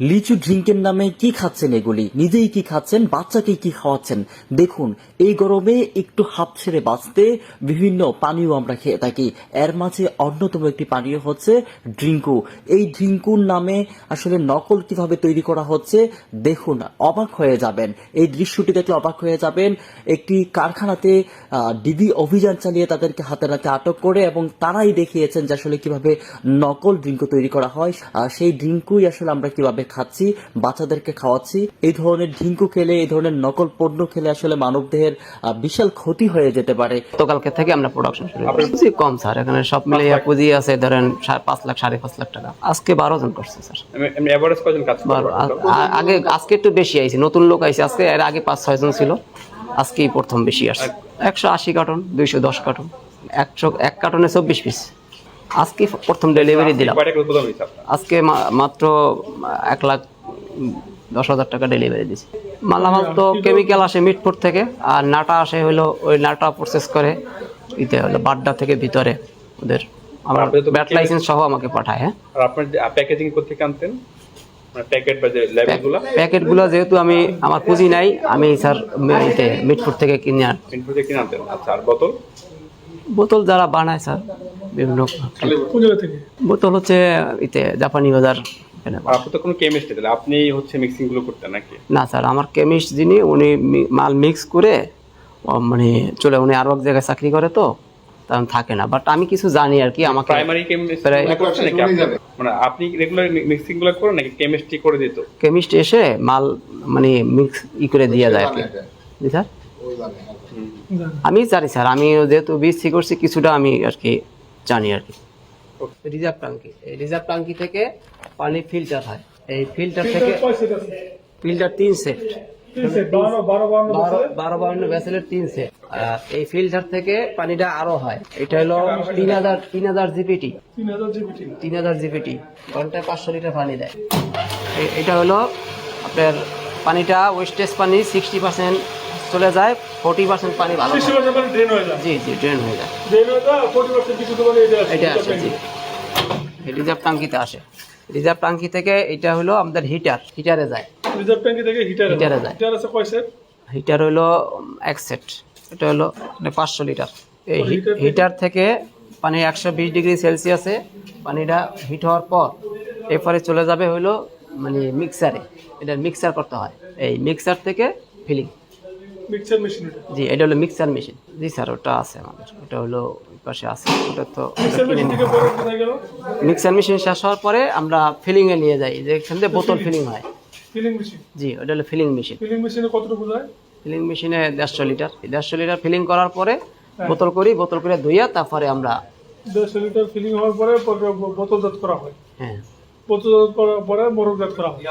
লিচু ড্রিঙ্কের নামে কি খাচ্ছেন এগুলি? নিজেই কি খাচ্ছেন? বাচ্চাকে কি খাওয়াচ্ছেন? দেখুন, এই গরমে একটু হাত ছেড়ে বাঁচতে বিভিন্ন পানীয় আমরা খেয়ে থাকি। এর মাঝে অন্যতম একটি পানীয় হচ্ছে ড্রিঙ্কু এই ড্রিঙ্কুর নামে আসলে নকল কীভাবে তৈরি করা হচ্ছে, দেখুন, অবাক হয়ে যাবেন। এই দৃশ্যটি দেখলে অবাক হয়ে যাবেন। একটি কারখানাতে ডিবি অভিযান চালিয়ে তাদেরকে হাতে নাতে আটক করে এবং তারাই দেখিয়েছেন যে আসলে কীভাবে নকল ড্রিঙ্কু তৈরি করা হয়। সেই ড্রিঙ্কুই আসলে আমরা কীভাবে খাচ্ছি বাচ্চাদেরকে খাওয়াচ্ছি। এই ধরনের ড্রিঙ্কু খেলে এই ধরনের নকল পণ্য খেলে আসলে মানবদেহের আহ, বিশাল ক্ষতি হয়ে যেতে পারে। গতকালকে থেকে আমরা প্রোডাকশন শুরু করি পুঁজি কম স্যার। এখানে সব মিলে পুঁজি আছে ধরেন পাঁচ লাখ সাড়ে পাঁচ লাখ টাকা। আজকে বারো জন করছে স্যার। করে আগে আজকে একটু বেশি আইছে। নতুন লোক আইছে। আজকে এর আগে পাঁচ ছয় জন ছিল। আজকেই প্রথম বেশি আসছে। একশো আশি কার্টন দুইশো দশ কার্টন। একশো এক কার্টনে চব্বিশ পিস আজকে প্রথম ডেলিভারি দিলাম। হয়েছে আপনার? আজকে মাত্র এক লাখ দশ হাজার টাকা ডেলিভারি দিছি। মালামাল তো কেমিক্যাল আসে মিটপুর থেকে আর নাটা আসে হলো ওই নাটা প্রসেস করে ইতে হলো বাড্ডা থেকে ভিতরে ওদের। আমার ব্যাট লাইসেন্স সহ আমাকে পাঠায় হ্যাঁ। আর আপনার প্যাকেজিং করতে আনতেন? মানে প্যাকেট বা লেবেলগুলো প্যাকেটগুলো যেহেতু আমি আমার পুঁজি নাই আমি স্যার মিটপুর থেকে কিনে আন ইনফো থেকে কিনে আনতেন। আচ্ছা আর বোতল? বোতল যারা বানায় স্যার বিভিন্ন বোতল হচ্ছে ইতে জাপানি বাজার আপনি কোনো কেমিস্ট তাহলে আপনি হচ্ছে মিক্সিংগুলো করতেন নাকি? না স্যার আমার কেমিস্ট যিনি উনি মাল মিক্স করে মানে চলে উনি আরও এক জায়গায় চাকরি করে তো তখন থাকে না। বাট আমি কিছু জানি আর কি আমাকে প্রাইমারি? মানে আপনি রেগুলার মিক্সিংগুলো করেন নাকি কেমিস্ট্রি করে দিত? কেমিস্ট এসে মাল মানে মিক্স ই করে দিয়ে যায় আর কি। জি স্যার? আমি জানি স্যার আমি যেহেতু বিএসসি করছি কিছুটা আমি আর কি জানি আর কি। রিজার্ভ ট্যাঙ্কি। এই রিজার্ভ ট্যাঙ্কি থেকে পানি ফিল্টার হয়। এই ফিল্টার থেকে ফিল্টার তিন সেট বারো বারো বাউন্ন ভেসেলের তিন সেট আর এই ফিল্টার থেকে পানিটা আরও হয়। এটা হলো তিন হাজার তিন হাজার জিপিটি তিন হাজার জিপিটি ঘন্টায় পাঁচশো লিটার পানি দেয়। এটা হলো আপনার পানিটা ওয়েস্টেজ পানি সিক্সটি পার্সেন্ট চলে যায় ফোর্টি পার্সেন্ট পানি ভালো হয়। জি জি ড্রেন হয়ে যায়। এটা আসে জি। রিজার্ভ টাঙ্কিতে আসে। রিজার্ভ ট্যাঙ্কি থেকে এটা হলো আমাদের হিটার হিটারে যায়। রিজার্ভ ট্যাঙ্কি থেকে হিটার হিটারে যায়। হিটার আছে কয় সেট হিটার হলো এক সেট এটা হলো মানে পাঁচশো লিটার এই হিটার থেকে পানি একশো বিশ ডিগ্রি সেলসিয়াসে পানিটা হিট হওয়ার পর এরপরে চলে যাবে হলো মানে মিক্সারে এটা মিক্সার করতে হয়। এই মিক্সার থেকে ফিলিং মিক্সার মেশিন এটা? জি এটা হলো মিক্সার মেশিন। জি স্যার ওটা আছে আমাদের। ওটা হলো পাশে আছে। ওটা তো মিক্সার মেশিন শেষ হওয়ার পরে আমরা নিয়ে যাই। যেখান থেকে বোতল ফিলিং হয়। Feeling machine? জি ওটা হলো ফিলিং মেশিন। ফিলিং মেশিনে কতটুকু যায়? ফিলিং মেশিনে দেড়শো লিটার। দেড়শো লিটার ফিলিং করার পরে বোতল করি বোতল করে ধুইয়া তারপরে আমরা দেড়শো লিটার ফিলিং হওয়ার পরে পরে বোতলজাত করা হয়। হ্যাঁ। বোতলজাত করার পরে করা হয়।